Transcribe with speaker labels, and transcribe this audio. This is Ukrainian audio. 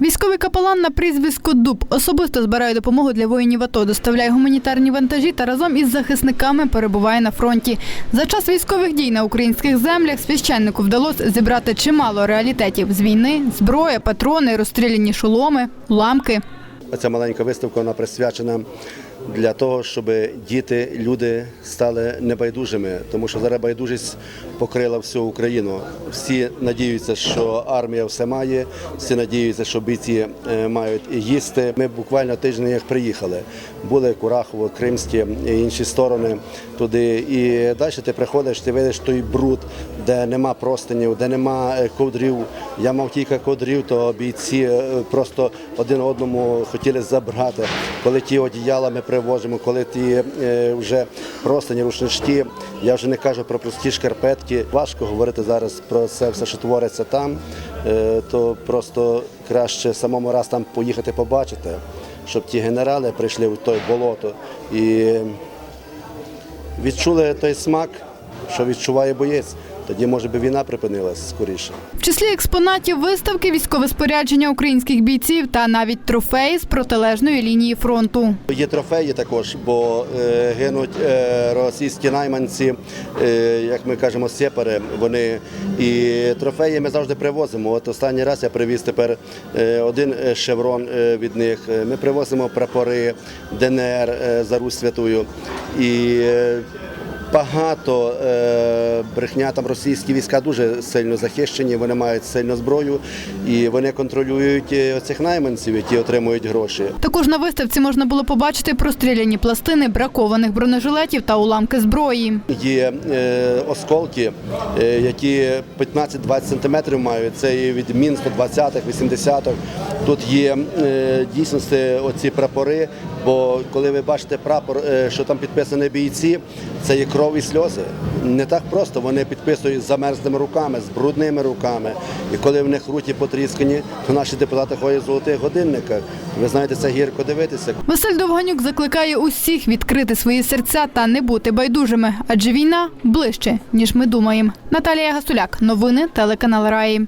Speaker 1: Військовий капелан на прізвисько Дуб особисто збирає допомогу для воїнів АТО, доставляє гуманітарні вантажі та разом із захисниками перебуває на фронті. За час військових дій на українських землях священнику вдалося зібрати чимало реалітетів з війни: зброя, патрони, розстріляні шоломи, уламки.
Speaker 2: Ця маленька виставка вона присвячена для того, щоб діти, люди стали небайдужими, тому що зараз байдужість покрила всю Україну. Всі надіються, що армія все має, всі надіються, що бійці е, мають їсти. Ми буквально тиждень як приїхали. Були Курахово, Кримські інші сторони туди. І далі ти приходиш, ти видиш той бруд, де нема простинів, де нема е, ковдрів. Я мав кілька ковдрів, то бійці е, просто один одному хотіли забрати. Коли ті одіяла ми привозимо, коли ті е, вже простині, рушнички, я вже не кажу про прості шкарпетки. Важко говорити зараз про це все, що твориться там, е, то просто краще самому раз там поїхати побачити, щоб ті генерали прийшли в той болото і відчули той смак, що відчуває боєць. Тоді, може би, війна припинилась скоріше.
Speaker 1: В числі експонатів виставки військове спорядження українських бійців та навіть трофеї з протилежної лінії фронту.
Speaker 2: Є трофеї також, бо е, гинуть е, російські найманці, е, як ми кажемо, сепари. Вони і трофеї ми завжди привозимо. От останній раз я привіз тепер один шеврон від них. Ми привозимо прапори ДНР за Русь Святую. І Багато е, брехня там російські війська дуже сильно захищені, вони мають сильну зброю і вони контролюють е, оцих найманців, які отримують гроші.
Speaker 1: Також на виставці можна було побачити простріляні пластини, бракованих бронежилетів та уламки зброї.
Speaker 2: Є е, осколки, які 15-20 сантиметрів мають. Це і від мін 120-х, 80-х. Тут є дійсності оці прапори. Бо коли ви бачите прапор, що там підписані бійці, це є кров і сльози. Не так просто. Вони підписують з замерзлими руками, з брудними руками. І коли в них руті потріскані, то наші депутати ходять в золотих годинниках. Ви знаєте, це гірко дивитися.
Speaker 1: Василь Довганюк закликає усіх відкрити свої серця та не бути байдужими, адже війна ближче ніж ми думаємо. Наталія Гасуляк, новини телеканал Раї.